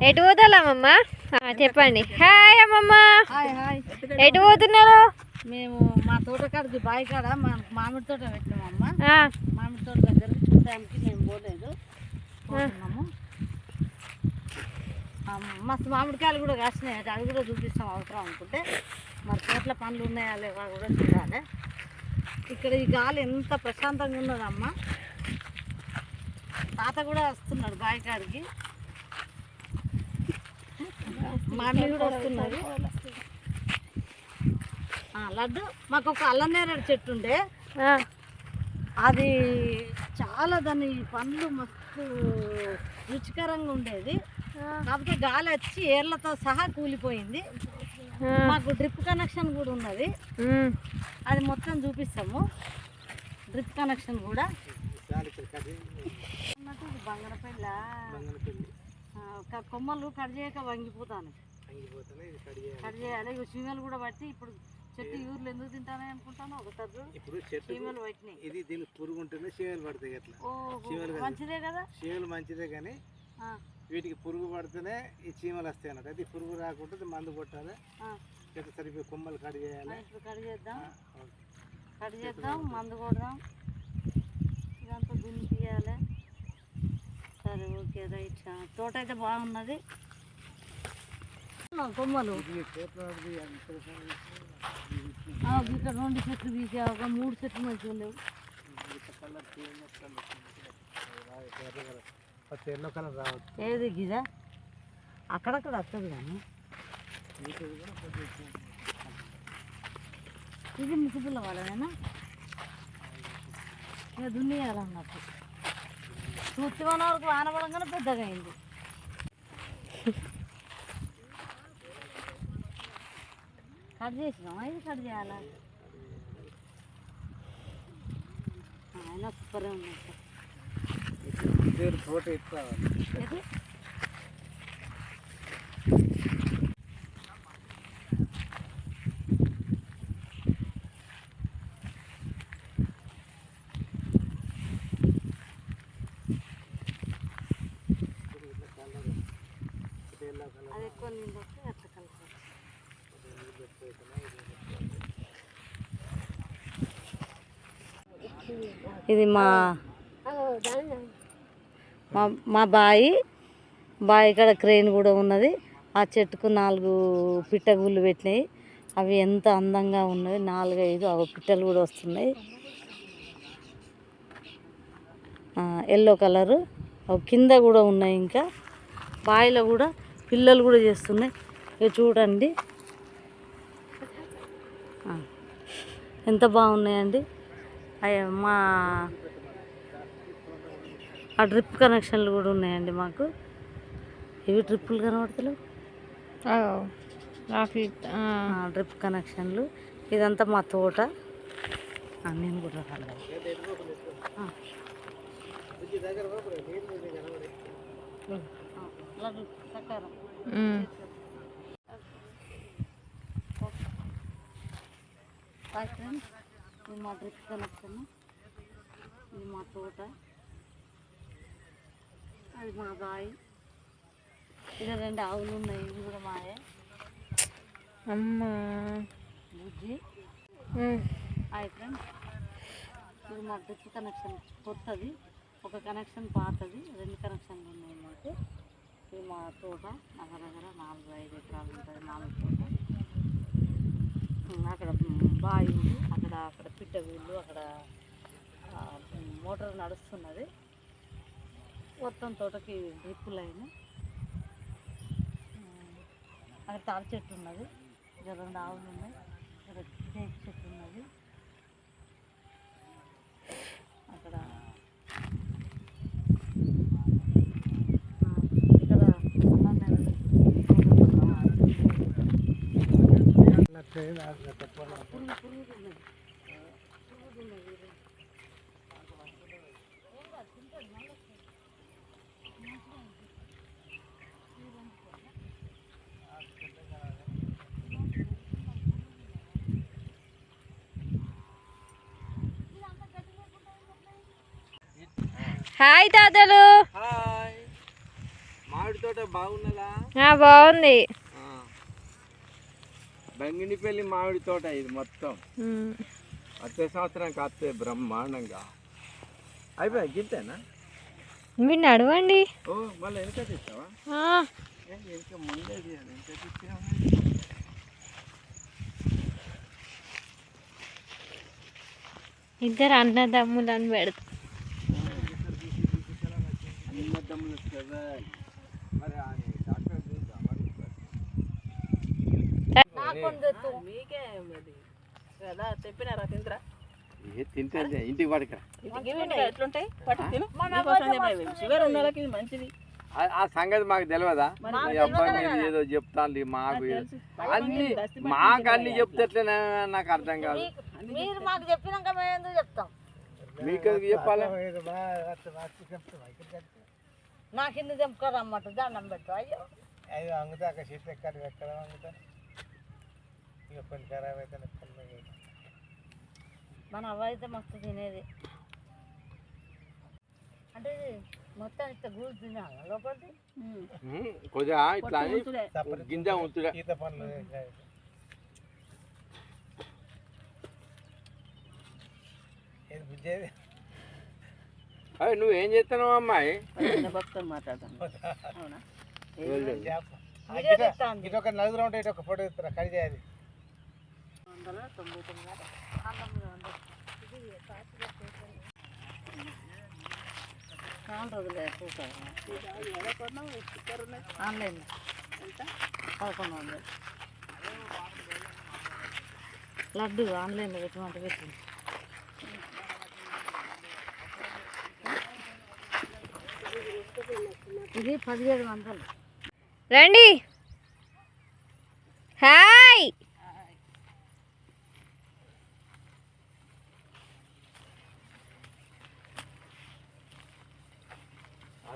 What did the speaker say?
ఎటు ఆ, చెప్పండి. హాయ్ అమ్మమ్మ. ఎటు పోతున్నారు? మేము మా తోట కాడికి బావి కాడ మా మామిడి తోట పెట్టినాము అమ్మ. ఆ, మామిడి తోట దగ్గరికి చూడడానికి మేము పోలేదు. మస్తు మామిడికాయలు కూడా కాసినాయి. అవి కూడా చూపిస్తాం అవసరం అనుకుంటే. మరి తోటల పనులు ఉన్నాయా లేవా కూడా చూడాలి. ఇక్కడ ఈ గాలి ఎంత ప్రశాంతంగా ఉన్నదమ్మా. తాత కూడా వస్తున్నాడు బావి కాడికి మమ్మీ కూడా వస్తున్నది ఆ, లడ్డు. మాకు ఒక అల్లం నేరేడు చెట్టు ఉండే. ఆ, అది చాలా దాని పండ్లు మస్తు రుచికరంగా ఉండేది. కాకపోతే గాలి వచ్చి ఏర్లతో సహా కూలిపోయింది. మాకు డ్రిప్ కనెక్షన్ కూడా ఉన్నది. అది మొత్తం చూపిస్తాము. డ్రిప్ కనెక్షన్ కూడా. ఒక కొమ్మలు కట్ చేయక వంగిపోతాను. కట్ చేయాలి. ఇక చీమలు కూడా పట్టి ఇప్పుడు చెట్టు ఊర్లు ఎందుకు తింటానే అనుకుంటాను ఒకసారి చూడు. ఇప్పుడు చెట్టు చీమలు పట్టినాయి. ఇది దీనికి పురుగు ఉంటుంది చీమలు పడతాయి అట్లా. చీమలు. మంచిదే కదా? చీమలు మంచిదే కానీ వీటికి పురుగు పడితేనే ఈ చీమలు వస్తాయి అన్నట్టు. ఈ పురుగు రాకుండా మందు కొట్టాలి. చెట్టు సరిపోయి కొమ్మలు కట్ చేయాలి. ఇప్పుడు కట్ చేద్దాం. కట్ చేద్దాం మందు కొడదాం. ఇదంతా దున్ని తీయాలి సరే ఓకే రైట్. తోట అయితే బాగున్నది. కొమ్మలు? ఇక్కడ రెండు చెట్లు వీకే ఒక మూడు చెట్లు మంచిగా లేవు ఏది గిదా? అక్కడక్కడ వస్తుంది కానీ. ఇది ముసుగుల వాళ్ళనేనా ఇక దున్నియాలన్నట్టు. చూస్తే మన వరకు వానపడంగానే పెద్దగా అయింది. కట్ చేసినాం ఇది కట్ చేయాలా? ఆయన సూపర్ ఉంది పేరు తోట ఎక్కువ ఇది ఎల్లో కలర్ అది ఎక్కువ నీళ్ళు వస్తే అట్లా కలుపుకోవచ్చు ఇది మా మా మా బాయి బావి కాడ క్రెయిన్ కూడా ఉన్నది. ఆ చెట్టుకు నాలుగు పిట్టగుళ్ళు పెట్టినాయి. అవి ఎంత అందంగా ఉన్నవి నాలుగు ఐదు అవి పిట్టలు కూడా వస్తున్నాయి. Yellow colour. అవి కింద కూడా ఉన్నాయి ఇంకా. బావిలో కూడా పిల్లలు కూడా చేస్తున్నాయి. ఇక చూడండి. ఎంత బాగున్నాయండి. మా ఆ డ్రిప్ కనెక్షన్లు కూడా ఉన్నాయండి మాకు. ఇవి డ్రిప్పులు కనబడతలేవు? డ్రిప్ కనెక్షన్లు. ఇదంతా మా తోట. నేను కూడా ఆ. ఇది మా డ్రిప్ కనెక్షన్. ఇది మా తోట. అది మా బాయి ఇది రెండు ఆవులు ఉన్నాయి ఇవి కూడా మాయే అమ్మా. బుజ్జి. Hi friends. ఇది మా డ్రిప్ కనెక్షన్ కొత్తది. ఒక కనెక్షన్ పాతది రెండు కనెక్షన్లు ఉన్నాయి మాకు. ఇది మా తోట. దగ్గర దగ్గర నాలుగు ఐదు ఎకరాలు ఉంటుంది మామిడి తోట. అక్కడ బావి ఉంది అక్కడ అక్కడ పిట్ట వీళ్ళు అక్కడ ఆ, మోటార్ నడుస్తున్నది. మొత్తం తోటకి డ్రిప్ లైన్ అక్కడ తాడి చెట్టు ఉన్నది. జగన్ రెండు ఆవులు ఉన్నాయి. ఇక్కడ టేక్ చెట్టు ఉన్నది అక్కడ ఆ, ఇక్కడ అల్లం నేరేడు పురుగు పురుగు ఉన్నది పురుగు ఉన్నది హాయ్ తాతలు. హాయ్. మామిడి బాగున్నదా? ఆ, బాగుంది. బంగినిపల్లి మామిడి తోట ఇది మొత్తం. వచ్చే సంవత్సరం కాస్తే బ్రహ్మాండంగా. అయిపోయా? గింతేనా మీరు నడవండి ఓ మళ్ళీ వెనక తెచ్చావా వెనక ముందే వెనక తెచ్చావా ఇద్దరు అన్నదమ్ములు అని పెడతా. అన్నదమ్ములు కదా. మరి ఆ డాక్టర్ చూద్దా మరి మీకే మరి కదా చెప్పినారా తింటరా? ఏ తింటే ఇంటికి పడకరా ఎట్లుంటాయి? పట్టు తిను నీకోసం చెప్పలేదు. షుగర్ ఉన్న వాళ్ళకి ఇది మంచిది. ఆ- సంగతి మాకు తెలియదా ఈ అబ్బాయి మీరు ఏదో చెప్తాంది మాకు. అన్ని మాకు అన్ని చెప్తే ఎట్లనే నాకు అర్థం కాదు. మీరు మాకు చెప్పినాక మేము ఎందుకు చెప్తాం? మీకు ఎందుకు చెప్పాలి? నాకు కింద తెంపుకోరమ్మాట దండం పెట్టు. అయ్యో. అది వంగుతా అక్కడ ఎక్కడ ఎక్కడ వంగుతా ఇక కొన్ని ఖరాబ్ అయితే కొన్ని మన అవ్వ అయితే మస్తు తినేది. అంటే మొత్తం ఇట్లా గూడు తినాలి లోపలిది? కొద్దిగా ఇట్లా గింజ ఉంచుడే ఈత పనులు. ఏది బుజ్జేది అయ్యి నువ్వు ఏం చేస్తున్నావు అమ్మాయి? భక్తులు మాట్లాడతాను అవునా? ఒక నలుగురు ఉంటే ఇటు ఒక ఫోటో ఇస్తారా కడి చేయాలి వందల తొంభై తొమ్మిది. పంతొమ్మిది వందలు చాలా రోజులే చూసాను ఆన్లైన్. పదకొండు వందలు. లడ్డు ఆన్లైన్లో పెట్టమంటే పెట్టింది ఇది పదిహేడు వందలు. రండి.